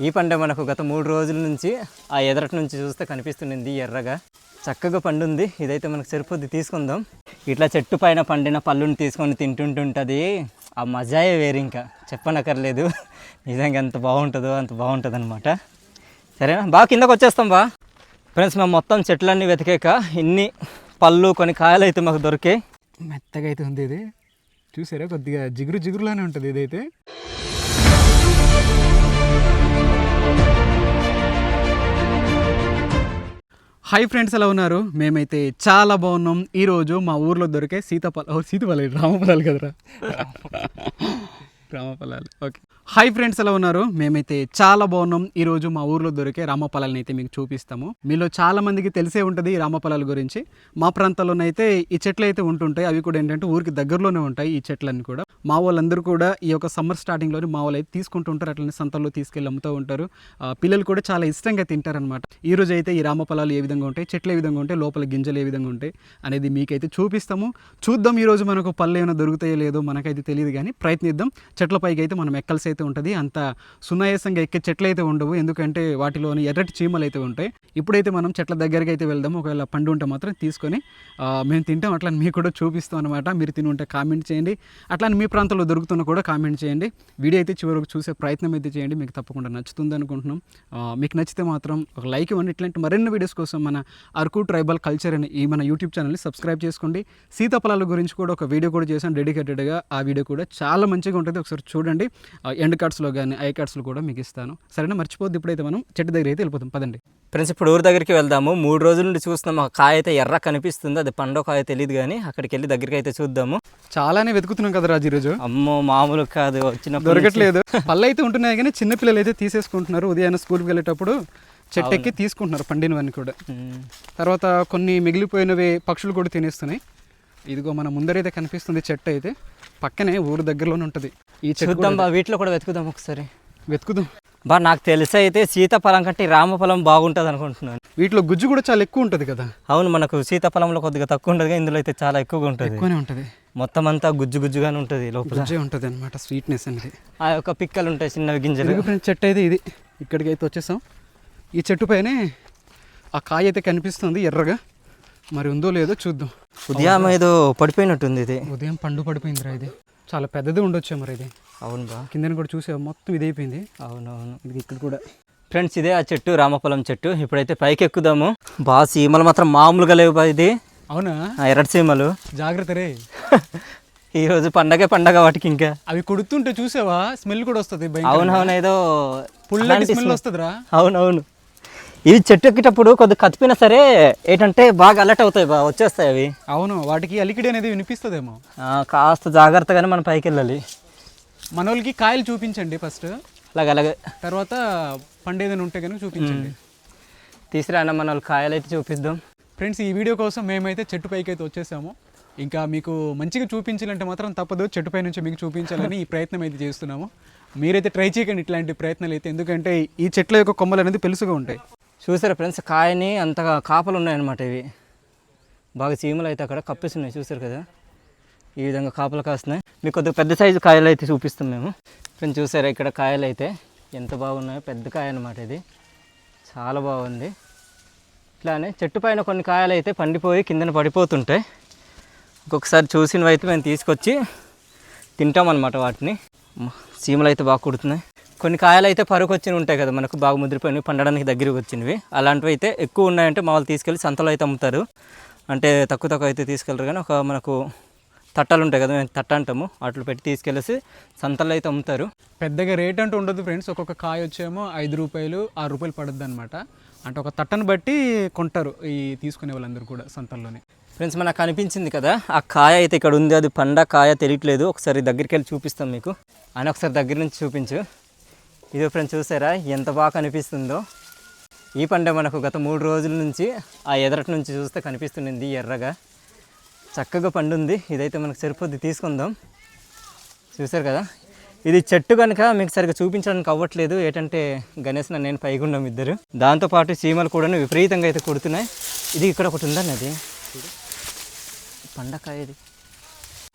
ఈ పండు మనకు గత మూడు రోజుల నుంచి ఆ ఎదరటి నుంచి చూస్తే కనిపిస్తుంది ఎర్రగా. చక్కగా పండుంది. ఇదైతే మనకు సరిపోద్ది తీసుకుందాం. ఇట్లా చెట్టు పైన పండిన పళ్ళుని తీసుకొని తింటుంటుంటుంది. ఆ మజాయే వేరు ఇంకా. చెప్పనక్కర్లేదు. నిజంగా ఎంత బాగుంటుందో అంత బాగుంటుంది అనమాట సరేనా? బాగా కిందకు వచ్చేస్తాం బా. ఫ్రెండ్స్ మేము మొత్తం చెట్లన్నీ వెతికాక ఇన్ని పళ్ళు కొన్ని కాయలు అయితే మాకు దొరికాయి. మెత్తగా అయితే ఉంది ఇది. చూసారా? కొద్దిగా జిగురు జిగురులానే ఉంటుంది ఇదైతే. హాయ్ ఫ్రెండ్స్ ఎలా ఉన్నారు? మేమైతే చాలా బాగున్నాం. ఈరోజు మా ఊర్లో దొరికే సీతాఫల ఓ సీతాఫలం రామఫలాలు కదరా? రామఫలాలు ఓకే. హాయ్ ఫ్రెండ్స్ ఎలా ఉన్నారు? మేమైతే చాలా బాగున్నాం. ఈరోజు మా ఊర్లో దొరికే రామఫలాలను అయితే మీకు చూపిస్తాము. మీలో చాలా మందికి తెలిసే ఉంటుంది ఈ రామఫలాల గురించి. మా ప్రాంతాల్లోనైతే ఈ చెట్లు అయితే ఉంటుంటాయి. అవి కూడా ఏంటంటే ఊరికి దగ్గరలోనే ఉంటాయి ఈ చెట్లన్నీ కూడా. మా వాళ్ళందరూ కూడా ఈ యొక్క సమ్మర్ స్టార్టింగ్లోనే మా వాళ్ళు అయితే తీసుకుంటుంటారు అట్లనే సంతల్లో తీసుకెళ్ళి అమ్ముతూ ఉంటారు. పిల్లలు కూడా చాలా ఇష్టంగా తింటారనమాట ఈ అయితే ఈ రామఫలాలు ఏ విధంగా ఉంటాయి? చెట్లు ఏ విధంగా ఉంటాయి? లోపల గింజలు ఏ విధంగా ఉంటాయి? అనేది మీకైతే చూపిస్తాము. చూద్దాం ఈ రోజు మనకు పళ్ళు ఏమైనా దొరుకుతాయో లేదో మనకైతే తెలియదు కానీ ప్రయత్నిద్దాం. చెట్ల పైకి అయితే మనం ఎక్కల్సి అయితే ఉంటుంది అంత సునాయాసంగా ఎక్కే చెట్లు అయితే ఉండవు. ఎందుకంటే వాటిలోని ఎర్రటి చీమలు అయితే ఉంటాయి. ఇప్పుడైతే మనం చెట్ల దగ్గరికి అయితే వెళ్దాం ఒకవేళ పండు ఉంటే మాత్రం తీసుకొని మేము తింటాం. అట్లా మీకు కూడా చూపిస్తాం అనమాట మీరు తిని ఉంటే కామెంట్ చేయండి. అట్లా మీ ప్రాంతంలో దొరుకుతున్న కూడా కామెంట్ చేయండి. వీడియో అయితే చివరకు చూసే ప్రయత్నం అయితే చేయండి. మీకు తప్పకుండా నచ్చుతుంది అనుకుంటున్నాం. మీకు నచ్చితే మాత్రం ఒక లైక్ ఇవ్వండి. ఇట్లాంటి మరిన్ని వీడియోస్ కోసం మన అరకు ట్రైబల్ కల్చర్ అని ఈ మన యూట్యూబ్ ఛానల్ని సబ్స్క్రైబ్ చేసుకోండి. సీతాఫలాల గురించి కూడా ఒక వీడియో కూడా చేశాను. డెడికేటెడ్గా ఆ వీడియో కూడా చాలా మంచిగా ఉంటుంది. ఒకసారి చూడండి. ఎండ్ కార్డ్స్లో కానీ ఐ కార్డ్స్లో కూడా మీకు ఇస్తాను. సరేనా? మర్చిపోద్ది. ఇప్పుడైతే మనం చెట్టు దగ్గర అయితే వెళ్ళిపోతాం. పదండి. ఫ్రెండ్స్ ఇప్పుడు ఊరి దగ్గరికి వెళ్దాము. మూడు రోజుల నుండి చూస్తున్నాం. ఆ కాయ అయితే ఎర్ర కనిపిస్తుంది. అది పండో కాయ తెలియదు కానీ అక్కడికి వెళ్ళి దగ్గరికి అయితే చూద్దాము. చాలానే వెతుకుతున్నాం కదా రాజు ఈరోజు. అమ్మో మామూలు కాదు. వచ్చినప్పుడు దొరకట్లేదు. పళ్ళు అయితే ఉంటున్నాయి కానీ చిన్న పిల్లలు అయితే తీసేసుకుంటున్నారు. ఉదయాన్నే స్కూల్కి వెళ్ళేటప్పుడు చెట్టు ఎక్కి తీసుకుంటున్నారు పండినవన్నీ కూడా. తర్వాత కొన్ని మిగిలిపోయినవి పక్షులు కూడా తినేస్తున్నాయి. ఇదిగో మన ముందరైతే కనిపిస్తుంది చెట్టు అయితే. పక్కనే ఊరు దగ్గరలోనే ఉంటుంది. ఈ చూద్దాం బా వీటిలో కూడా వెతుకుదాం ఒకసారి. వెతుకుదాం. బా నాకు తెలిసి అయితే సీతాఫలం కంటే రామఫలం బాగుంటుంది అనుకుంటున్నాను. వీటిలో గుజ్జు కూడా చాలా ఎక్కువ ఉంటుంది కదా. అవును మనకు సీతాఫలంలో కొద్దిగా తక్కువ ఉంటుంది ఇందులో అయితే చాలా ఎక్కువగా ఉంటుంది. ఎక్కువనే ఉంటుంది. మొత్తం అంతా గుజ్జు గుజ్జుగానే ఉంటుంది లోపల. గుజ్జే ఉంటుంది అనమాట స్వీట్నెస్ అనేది. ఆ యొక్క పిక్కలు ఉంటాయి చిన్నవి గింజలు. చెట్టు అయితే ఇది. ఇక్కడికి అయితే వచ్చేసాం. ఈ చెట్టు పైనే ఆ కాయ అయితే కనిపిస్తుంది ఎర్రగా. మరి ఉందో లేదో చూద్దాం. ఉదయం ఏదో పడిపోయినట్టుంది ఇది. ఉదయం పండు పడిపోయిందిరా ఇది. చాలా పెద్దది ఉండొచ్చు మరి ఇది. అవును బా. కిందన కూడా చూసే మొత్తం ఇది అయిపోయింది అవునవును. ఇది ఇక్కడ కూడా. ఫ్రెండ్స్ ఇదే ఆ చెట్టు రామఫలం చెట్టు. ఇప్పుడైతే పైకి ఎక్కుదాము బాగా సీమలు మాత్రం మామూలుగా లేవు బా ఇది. అవునా? ఆ ఎర్రటి సీమలు. జాగ్రత్త రే. ఈరోజు పండగే పండగ వాటికి ఇంకా. అవి కొడుతుంటే చూసావా? స్మెల్ కూడా వస్తుంది అవునవును ఏదో అలాంటి స్మెల్. వస్తుందిరా. అవునవును. ఇవి చెట్టు ఎక్కేటప్పుడు కొద్దిగా కతిపినా సరే ఏంటంటే బాగా అలర్ట్ అవుతాయి బా వచ్చేస్తాయి అవి. అవును వాటికి అలికిడి అనేది వినిపిస్తుందేమో. కాస్త జాగ్రత్తగానే మనం పైకి వెళ్ళాలి. మన వాళ్ళకి కాయలు చూపించండి ఫస్ట్. అలాగే అలాగే. తర్వాత పండేదని ఉంటే కనుక చూపించండి. తీసుకురాన్న మన వాళ్ళు కాయలు అయితే చూపిద్దాం. ఫ్రెండ్స్ ఈ వీడియో కోసం మేమైతే చెట్టు పైకి అయితే వచ్చేసాము. ఇంకా మీకు మంచిగా చూపించాలంటే మాత్రం తప్పదు. చెట్టు పై నుంచి మీకు చూపించాలని ఈ ప్రయత్నం అయితే చేస్తున్నాము. మీరైతే ట్రై చేయకండి ఇట్లాంటి ప్రయత్నాలు అయితే. ఎందుకంటే ఈ చెట్ల యొక్క కొమ్మలు అనేది పెలుసుగా ఉంటాయి. చూసారా ఫ్రెండ్స్ కాయని అంతగా కాపలు ఉన్నాయన్నమాట ఇవి. బాగా చీమలు అయితే అక్కడ కప్పేస్తున్నాయి చూసారు కదా? ఈ విధంగా కాపలు కాస్తున్నాయి. మీకు కొద్దిగా పెద్ద సైజు కాయలు అయితే చూపిస్తాం మేము. ఫ్రెండ్స్ చూసారా ఇక్కడ కాయలు అయితే? ఎంత బాగున్నాయో పెద్ద కాయ అన్నమాట ఇది. చాలా బాగుంది. ఇట్లానే చెట్టు పైన కొన్ని కాయలు అయితే పండిపోయి కిందన పడిపోతుంటాయి ఒక్కొక్కసారి చూసినవి అయితే మేము తీసుకొచ్చి తింటామన్నమాట వాటిని. సీమలు చీమలు అయితే బాగా కుడుతున్నాయి. కొన్ని కాయలు అయితే పరుకు వచ్చినవి ఉంటాయి కదా మనకు బాగా ముదిరిపోయినవి పండడానికి దగ్గరికి వచ్చినవి. అలాంటివి అయితే ఎక్కువ ఉన్నాయంటే మా వాళ్ళు తీసుకెళ్ళి సంతలో అయితే అమ్ముతారు. అంటే తక్కువ తక్కువ అయితే తీసుకెళ్ళరు కానీ ఒక మనకు తట్టలు ఉంటాయి కదా మేము తట్ట అంటాము. వాటిలో పెట్టి తీసుకెళ్ళేసి సంతలో అయితే అమ్ముతారు. పెద్దగా రేట్ అంటూ ఉండదు ఫ్రెండ్స్. ఒక్కొక్క కాయ వచ్చేమో ఐదు రూపాయలు ఆరు రూపాయలు పడుద్ది అనమాట అంటే ఒక తట్టను బట్టి కొంటారు ఈ తీసుకునే వాళ్ళందరూ కూడా సంతల్లోనే. ఫ్రెండ్స్ మనకు కనిపించింది కదా ఆ కాయ అయితే ఇక్కడ ఉంది. అది పండ కాయ తెలియట్లేదు. ఒకసారి దగ్గరికి వెళ్ళి చూపిస్తాం మీకు. అని ఒకసారి దగ్గర నుంచి చూపించు. ఇది ఫ్రెండ్స్ చూసారా? ఎంత బాగా కనిపిస్తుందో. ఈ పంట మనకు గత మూడు రోజుల నుంచి ఆ ఎదరటి నుంచి చూస్తే కనిపిస్తుంది ఎర్రగా. చక్కగా పండుంది. ఇదైతే మనకు సరిపోద్ది తీసుకుందాం. చూసారు కదా? ఇది చెట్టు కనుక మీకు సరిగ్గా చూపించడానికి అవ్వట్లేదు. ఏంటంటే గణేష్ నా నేను పైగుండం ఇద్దరు. దాంతోపాటు చీమలు కూడా విపరీతంగా అయితే కుడుతున్నాయి. ఇది ఇక్కడ ఒకటి ఉందండి అది. పండకాయ ఇది.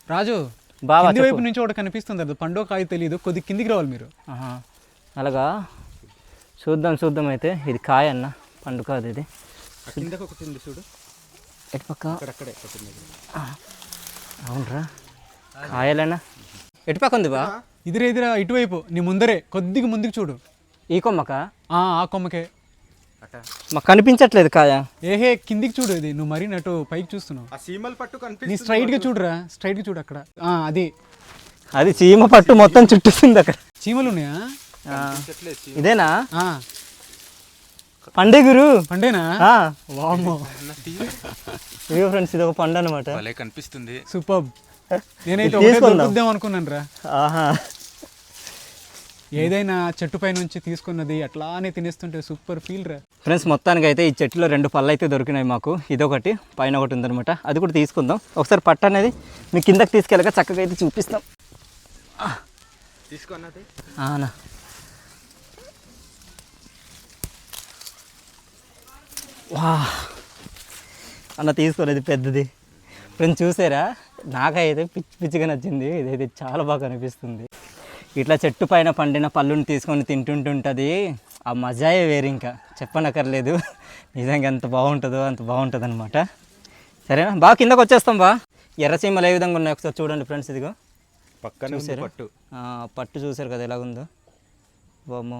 రాజు కింది వైపు నుంచి ఒకటి కనిపిస్తుంది. అది పండుగ కాయ తెలియదు కొద్ది కిందికి రావాలి మీరు. ఆహా. అలాగా చూద్దాం చూద్దాం అయితే. ఇది కాయ అన్న పండు కాదు ఇది. చూడు. ఎటు పక్క. అవునరా. కాయలేనా? ఎటు పక్క ఉంది బా? ఇదిరా ఇదిరా ఇటువైపు నీ ముందరే కొద్దిగా ముందుకు చూడు. ఈ కొమ్మక? ఆ ఆ కొమ్మకే. మాకు కనిపించట్లేదు కాయ. ఏహే కిందికి చూడు ఇది. నువ్వు మరీ నటు పైకి చూస్తున్నావు. ఆ సీమల్ పట్టు నీ కనిపిస్తుంది స్ట్రైట్గా చూడురా. స్ట్రైట్గా చూడు అక్కడ. ఆ అది. అది చీమ పట్టు మొత్తం చుట్టూస్తుంది అక్కడ. చీమలు ఉన్నాయా ఆ, ఇదేనా? ఆ, పండే గురు. పండేనా? ఇదిగో ఫ్రెండ్స్ ఇది ఒక పండు అనమాట భలే కనిపిస్తుంది. సూపర్. నేనైతే తీసుకుందాం. అనుకున్నాను రా ఆహా. ఏదైనా చెట్టు పై నుంచి తీసుకున్నది అట్లానే తినేస్తుంటే సూపర్ ఫీల్ రా. ఫ్రెండ్స్ మొత్తానికి అయితే ఈ చెట్టులో రెండు పళ్ళు అయితే దొరికినాయి మాకు. ఇదొకటి పైన ఒకటి ఉందన్నమాట. అది కూడా తీసుకుందాం. ఒకసారి పట్టు అనేది మీ కిందకి తీసుకెళ్ళక చక్కగా అయితే చూపిస్తాం. తీసుకున్నది వా. అన్న తీసుకోలేదు పెద్దది. ఫ్రెండ్స్ చూసారా? నాకైతే పిచ్చి పిచ్చిగా నచ్చింది. ఇదైతే చాలా బాగా అనిపిస్తుంది ఇట్లా చెట్టు పైన పండిన పళ్ళుని తీసుకొని తింటుంటుంటుంది. ఆ మజాయే వేరు ఇంకా. చెప్పనక్కర్లేదు. నిజంగా ఎంత బాగుంటుందో అంత బాగుంటుంది అనమాట సరేనా? బాగా కిందకు వచ్చేస్తాం బా. ఎర్రసీమలు ఏ విధంగా ఉన్నాయి ఒకసారి చూడండి ఫ్రెండ్స్ ఇదిగో. పక్కనే చూసారా? పట్టు. పట్టు చూసారు కదా ఎలాగుందో? బామ్మో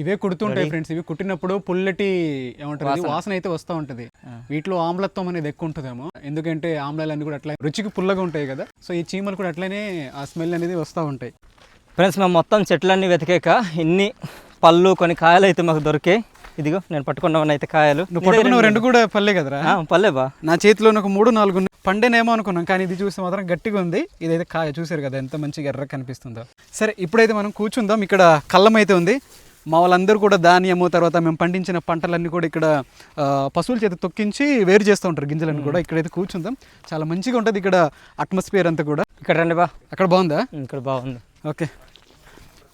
ఇవే కుడుతుంటాయి ఫ్రెండ్స్ ఇవి కుట్టినప్పుడు పుల్లటి ఏమంటారు వాసన. అయితే వస్తూ ఉంటది. వీటిలో ఆమ్లత్వం అనేది ఎక్కువ ఉంటుందేమో. ఎందుకంటే ఆమ్లాలు అన్ని కూడా అట్లా రుచికి పుల్లగా ఉంటాయి కదా. సో ఈ చీమలు కూడా అట్లనే ఆ స్మెల్ అనేది వస్తూ ఉంటాయి. ఫ్రెండ్స్ మేము మొత్తం చెట్లన్నీ వెతికాక ఇన్ని పళ్ళు కొన్ని కాయలు అయితే మాకు దొరికాయి. ఇదిగో నేను పట్టుకున్నవన్నీ అయితే కాయలు. నువ్వు రెండు కూడా పల్లె కదరా? పల్లె బా. నా చేతిలో ఒక మూడు నాలుగు. పండేనేమో అనుకున్నాం కానీ ఇది చూస్తే మాత్రం గట్టిగా ఉంది. ఇదైతే కాయ చూసారు కదా ఎంత మంచిగా ఎర్ర కనిపిస్తుందో. సరే ఇప్పుడైతే మనం కూర్చుందాం. ఇక్కడ కళ్ళం అయితే ఉంది. మా వాళ్ళందరూ కూడా ధాన్యము తర్వాత మేము పండించిన పంటలన్నీ కూడా ఇక్కడ పశువుల చేత తొక్కించి వేరు చేస్తూ ఉంటారు గింజలన్నీ కూడా. ఇక్కడైతే కూర్చుందాం. చాలా మంచిగా ఉంటుంది ఇక్కడ అట్మాస్ఫియర్ అంతా కూడా. ఇక్కడ రండి బా. అక్కడ బాగుందా? ఇక్కడ బాగుంది. ఓకే.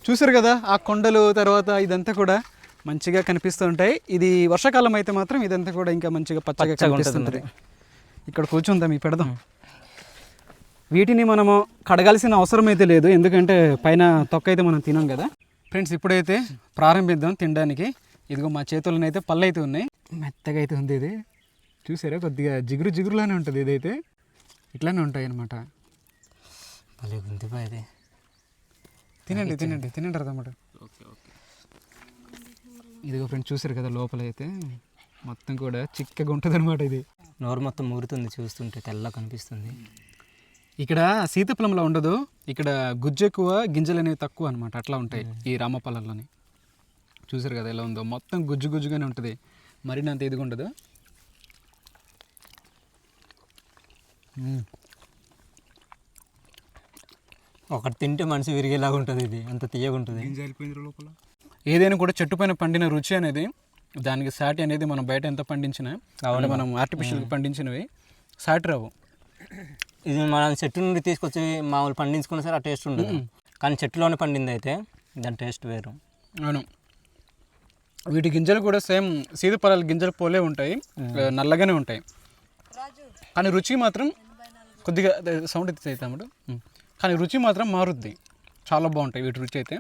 చూసారు కదా ఆ కొండలు తర్వాత ఇదంతా కూడా మంచిగా కనిపిస్తూ ఉంటాయి. ఇది వర్షాకాలం అయితే మాత్రం ఇదంతా కూడా ఇంకా మంచిగా పచ్చగా పచ్చగా కనిపిస్తుంటుంది. ఇక్కడ కూర్చుందాం ఈ పెడదాం. వీటిని మనము కడగాల్సిన అవసరం అయితే లేదు. ఎందుకంటే పైన తొక్క అయితే మనం తినాం కదా. ఫ్రెండ్స్ ఇప్పుడైతే ప్రారంభిద్దాం తినడానికి. ఇదిగో మా చేతుల్లో అయితే పళ్ళు అయితే ఉన్నాయి. మెత్తగా అయితే ఉంది ఇది. చూసారా? కొద్దిగా జిగురు జిగురులానే ఉంటుంది ఇదైతే. ఇట్లానే ఉంటాయి అన్నమాట. భలే ఉంది బా ఇది. తినండి తినండి తినండి అన్నమాట ఇదిగో ఫ్రెండ్స్ చూసారు కదా లోపల అయితే మొత్తం కూడా చిక్కగా ఉంటుంది అనమాట ఇది. నోరు మొత్తం ఊరుతుంది చూస్తుంటే తెల్ల కనిపిస్తుంది. ఇక్కడ సీతఫలంలో ఉండదు. ఇక్కడ గుజ్జు ఎక్కువ గింజలు అనేవి తక్కువ అనమాట అట్లా ఉంటాయి ఈ రామఫలంలోని చూసారు కదా ఎలా ఉందో? మొత్తం గుజ్జు గుజ్జుగానే ఉంటుంది. మరినంత ఇదిగా ఉండదు. ఒకటి తింటే మనిషి విరిగేలాగా ఉంటుంది ఇది. అంత తీయగా ఉంటుంది. ఏదైనా కూడా చెట్టు పైన పండిన రుచి అనేది దానికి సాటి అనేది మనం బయట ఎంత పండించినా మనం ఆర్టిఫిషియల్గా పండించినవి సాటి రావు. ఇది మనం చెట్టు నుండి తీసుకొచ్చి మామూలు పండించుకున్న సరే ఆ టేస్ట్ ఉండదు. కానీ చెట్టులోనే పండింది అయితే దాని టేస్ట్ వేరు. అవును. వీటి గింజలు కూడా సేమ్ సీతఫలాల గింజలు పోలే ఉంటాయి. నల్లగానే ఉంటాయి. కానీ రుచి మాత్రం కొద్దిగా సౌండ్ ఎత్తి తమ్ముడు. కానీ రుచి మాత్రం మారుద్ది. చాలా బాగుంటాయి వీటి రుచి అయితే.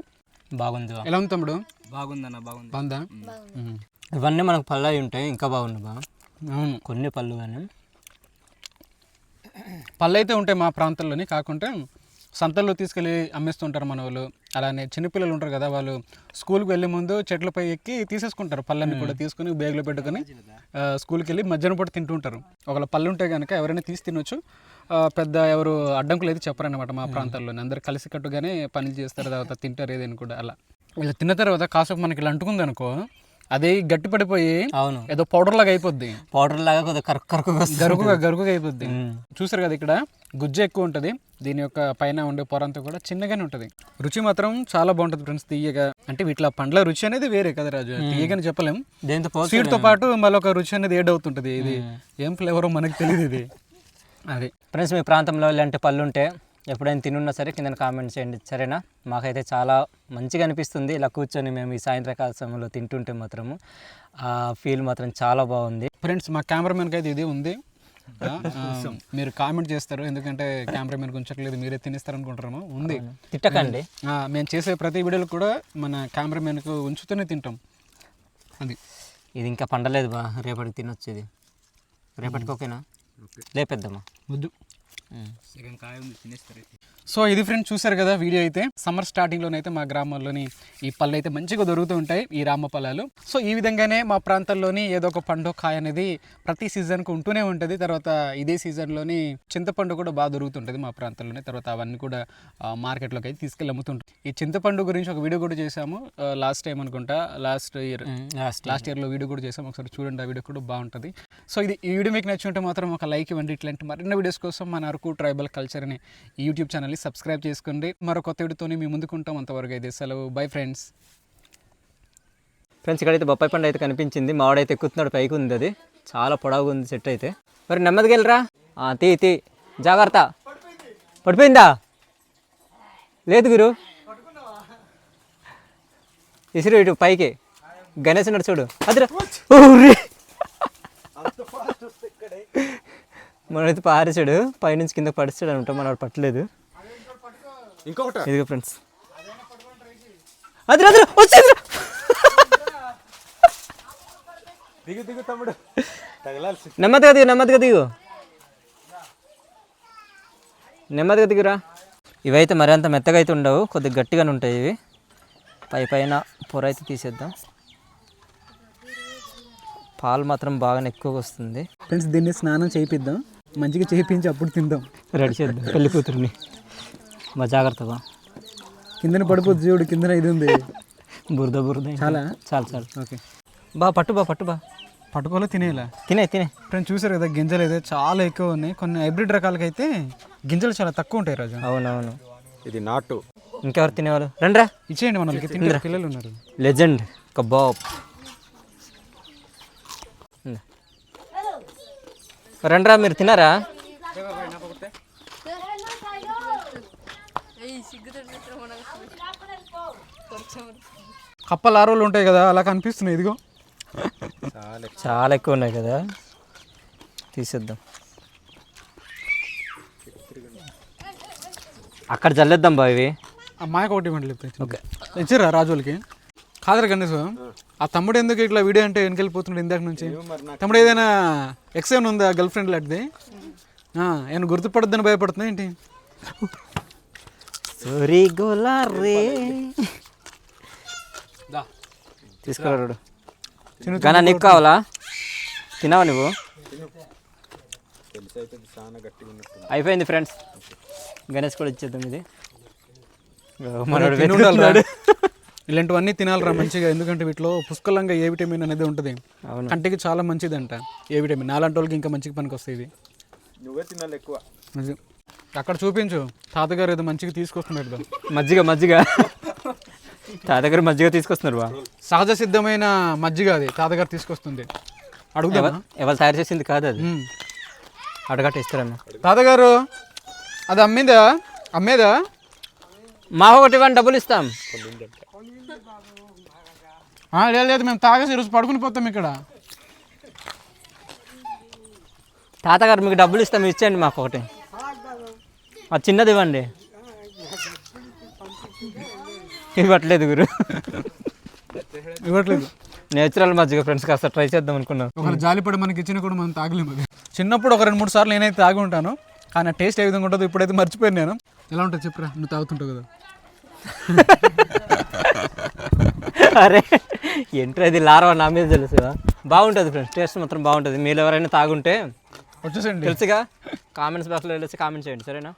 బాగుంది బా. ఎలా ఉంది తమ్ముడు? బాగుందన్న బాగుంది. బాగుందా. ఇవన్నీ మనకు పళ్ళు అయి ఉంటాయి ఇంకా బాగుంది బా. అవును. కొన్ని పళ్ళు కానీ. పళ్ళు అయితే ఉంటాయి మా ప్రాంతంలోని. కాకుంటే సంతల్లో తీసుకెళ్ళి అమ్మేస్తుంటారు మన వాళ్ళు అలానే చిన్నపిల్లలు ఉంటారు కదా వాళ్ళు. స్కూల్కి వెళ్ళే ముందు చెట్లపై ఎక్కి తీసేసుకుంటారు పళ్ళని కూడా తీసుకుని బ్యాగ్లో పెట్టుకొని స్కూల్కి వెళ్ళి మధ్యాహ్నం పూట తింటుంటారు ఒకవేళ పళ్ళు ఉంటే కనుక ఎవరైనా తీసి తినొచ్చు. పెద్ద ఎవరు అడ్డంకులు అయితే చెప్పరన్నమాట మా ప్రాంతాల్లోని అందరు కలిసి కట్టుగానే పనులు చేస్తారు తర్వాత తింటారు ఏదైనా కూడా అలా. ఇలా తిన్న తర్వాత కాసేపు మనకి ఇలా అంటుకుంది అనుకో అదే గట్టి పడిపోయి అవును. ఏదో పౌడర్ లాగా అయిపోద్ది. పౌడర్ లాగా కొద్దిగా కరకు గరుకుగా గరుకుగా అయిపోద్ది. చూసారు కదా ఇక్కడ? గుజ్జు ఎక్కువ ఉంటుంది. దీని యొక్క పైన ఉండే పొర అంతా కూడా చిన్నగానే ఉంటుంది. రుచి మాత్రం చాలా బాగుంటుంది ఫ్రెండ్స్ తీయగా. అంటే వీటిలో పండ్ల రుచి అనేది వేరే కదా రాజు. తీయగానే చెప్పలేం. దేంతో స్వీట్తో పాటు మళ్ళీ ఒక రుచి అనేది ఏడ్ అవుతుంటుంది. ఇది ఏం ఫ్లేవరో మనకు తెలియదు ఇది. అది. ఫ్రెండ్స్ మీ ప్రాంతంలో ఇలాంటి పళ్ళు ఉంటే ఎప్పుడైనా తినున్నా సరే కింద కామెంట్ చేయండి. సరేనా? మాకైతే చాలా మంచిగా అనిపిస్తుంది. ఇలా కూర్చొని మేము ఈ సాయంత్రకాల సమయంలో తింటుంటే మాత్రము. ఆ ఫీల్ మాత్రం చాలా బాగుంది. ఫ్రెండ్స్ మా కెమెరామెన్కి అయితే ఇది ఉంది. మీరు కామెంట్ చేస్తారు. ఎందుకంటే కెమెరా మీరు ఉంచట్లేదు. మీరే తినేస్తారు అనుకుంటారేమో ఉంది. తిట్టకండి. ఆ, మేము చేసే ప్రతి వీడియోలో కూడా మన కెమెరామెన్కు ఉంచుతూనే తింటాం. అది. ఇది ఇంకా పండలేదు బా. రేపటికి తినొచ్చు ఇది. రేపటికి ఓకేనా? లేపేద్దామా? వద్దు. సో ఇది ఫ్రెండ్స్ చూసారు కదా వీడియో అయితే. సమ్మర్ స్టార్టింగ్లోనైతే మా గ్రామాల్లోని ఈ పళ్ళు అయితే మంచిగా దొరుకుతూ ఉంటాయి ఈ రామ ఫలాలు సో ఈ విధంగానే మా ప్రాంతాల్లోని ఏదో ఒక పండు కాయ అనేది ప్రతి సీజన్కి ఉంటూనే ఉంటుంది. తర్వాత ఇదే సీజన్లోని చింతపండు కూడా బాగా దొరుకుతుంటుంది మా ప్రాంతంలోనే తర్వాత అవన్నీ కూడా మార్కెట్లోకి అయితే తీసుకెళ్ళి అమ్ముతుంటాం ఈ చింతపండు గురించి ఒక వీడియో కూడా చేసాము లాస్ట్ టైం అనుకుంటా. లాస్ట్ ఇయర్ లాస్ట్ లాస్ట్ ఇయర్లో వీడియో కూడా చేసాం ఒకసారి చూడండి ఆ వీడియో కూడా బాగుంటుంది. సో ఇది ఈ వీడియో మీకు నచ్చి ఉంటే మాత్రం ఒక లైక్ ఇవ్వండి. ఇట్లాంటి మరిన్ని వీడియోస్ కోసం మన అరకు ట్రైబల్ కల్చర్ అనే యూట్యూబ్ ఛానల్ని సబ్స్క్రైబ్ చేసుకోండి. మరో కొత్త వీడియోతోనే మీ ముందుకుంటాం అంతవరకు అయితే సెలవు. Bye friends. ఫ్రెండ్స్ ఇక్కడైతే బొప్పాయి పండు అయితే కనిపించింది. మావాడైతే ఎక్కుతున్నాడు పైకి ఉంది అది. చాలా పొడవుగా ఉంది చెట్టు అయితే. మరి నెమ్మదిగా వెళ్ళరా? ఆ, తీ తీ. జాగ్రత్త. పడిపోయిందా? లేదు గురు. ఇసురు ఇటు పైకి. గణేష్ ఉన్నాడు చూడు. అదిరా ఊరి. మనైతే పారేసాడు పైనుంచి కింద పడిచాడు అనమాట మనవాడు పట్టలేదు. ఇంకొకటి. ఇదిగో ఫ్రెండ్స్. అదిరా అదిరా వచ్చేదిరా. దిగు దిగు తమ్ముడు. తగలాల్సి. నెమ్మదిగా దిగు నెమ్మదిగా దిగు. నెమ్మదిగా దిగురా. ఇవైతే మరి అంత మెత్తగా అయితే ఉండవు కొద్దిగా గట్టిగానే ఉంటాయి ఇవి. పై పైన పొర అయితే తీసేద్దాం. పాలు మాత్రం బాగా ఎక్కువగా వస్తుంది. ఫ్రెండ్స్ దీన్ని స్నానం చేయిద్దాం. మంచిగా చేయించి అప్పుడు తిందాం. రెడీ చేద్దాం. పెళ్ళి కూతురుని. మా జాగ్రత్తగా. కిందన పడిపోద్ది చూడు కిందన ఇది ఉంది. బురద బురద చాలా? చాలు చాలు. ఓకే. బా పట్టు బా పట్టు బా. పట్టుకోలే తినేలా? తినే తినే. ఫ్రెండ్స్ చూసారు కదా గింజలు అయితే చాలా ఎక్కువ ఉన్నాయి. కొన్ని హైబ్రిడ్ రకాలకైతే గింజలు చాలా తక్కువ ఉంటాయి రాజు. అవునవును. ఇది నాటు. ఇంకెవరు తినేవాళ్ళు? రండిరా. ఇచ్చేయండి మనకి పిల్లలు ఉన్నారు. లెజెండ్. కబాబ్. రండ్రా మీరు తినారా కప్పలు ఆరోలు ఉంటాయి కదా అలా కనిపిస్తున్నాయి ఇదిగో. చాలా ఎక్కువ ఉన్నాయి కదా. తీసేద్దాం. అక్కడ చల్లేద్దాం బా ఇవి. అమ్మాయికి ఒకటి ఇవ్వండి ఓకే. ఇచ్చారా రాజులకి? కాదరా గణేష్ ఆ. తమ్ముడు ఎందుకు ఇట్లా వీడియో అంటే వెనకెళ్ళిపోతున్నాడు ఇందాక నుంచి? తమ్ముడు ఏదైనా ఎక్స్ ఏమైనా ఉందా గర్ల్ ఫ్రెండ్ లాంటిది? ఆ, ఏమైనా గుర్తుపడద్దని భయపడుతున్నా ఏంటి? సోరీ గోలా రే తీసుకురాడు గానా నీకు కావాలా? తినావా నువ్వు? అయిపోయింది ఫ్రెండ్స్. గణేష్ కూడా ఇచ్చేద్దాం ఇది. మనోడు. ఇలాంటివన్నీ తినాలిరా మంచిగా ఎందుకంటే వీటిలో పుష్కలంగా ఏ విటమిన్ అనేది ఉంటుంది. కంటికి చాలా మంచిదంట ఏ విటమిన్. నాలాంటి వాళ్ళకి ఇంకా మంచిగా పనికి వస్తాయి ఇవి. నువ్వే తినాలి ఎక్కువ. అక్కడ చూపించు తాతగారు ఏదో మంచిగా తీసుకొస్తున్నాడు కదా. మజ్జిగ మజ్జిగ. తాతగారు మజ్జిగ తీసుకొస్తున్నారు బా. సహజ సిద్ధమైన మజ్జిగ అది తాతగారు తీసుకొస్తుంది. అడుగుదామా? ఎవ- ఎవరు తయారు చేసింది కాదు అది. ఉమ్. అడగట్టు ఇస్తారన్న. తాతగారు అది అమ్మేదా? అమ్మేదా? మా ఒకటి ఇవ్వండి డబ్బులు ఇస్తాం. లేదు లేదు మేము తాగేసి ఈరోజు పడుకుని పోతాం ఇక్కడ. తాతగారు మీకు డబ్బులు ఇస్తాం ఇచ్చేయండి మాకు ఒకటి అది చిన్నది ఇవ్వండి. ఇవ్వట్లేదు గురు. ఇవ్వట్లేదు. నేచురల్ మజ్జిగ ఫ్రెండ్స్ కాస్త ట్రై చేద్దాం అనుకున్నాం. ఒకరు జాలిపడి మనకి ఇచ్చిన కూడా మనం తాగలేము. అది చిన్నప్పుడు ఒక రెండు మూడు సార్లు నేనైతే తాగి ఉంటాను కానీ ఆ టేస్ట్ ఏ విధంగా ఉంటుందో ఇప్పుడైతే మర్చిపోయాను నేను. ఎలా ఉంటుంది చెప్పురా? నువ్వు తాగుతుంటావు కదా. అరే ఏంట్రా ఇది లార్వా నా మీద తెలుసు బాగుంటుంది ఫ్రెండ్స్ టేస్ట్ మాత్రం బాగుంటుంది. మీరు ఎవరైనా తాగుంటే వచ్చేసండి తెలుసుగా? కామెంట్స్ బాక్స్లో వెళ్ళేసి కామెంట్ చేయండి సరేనా?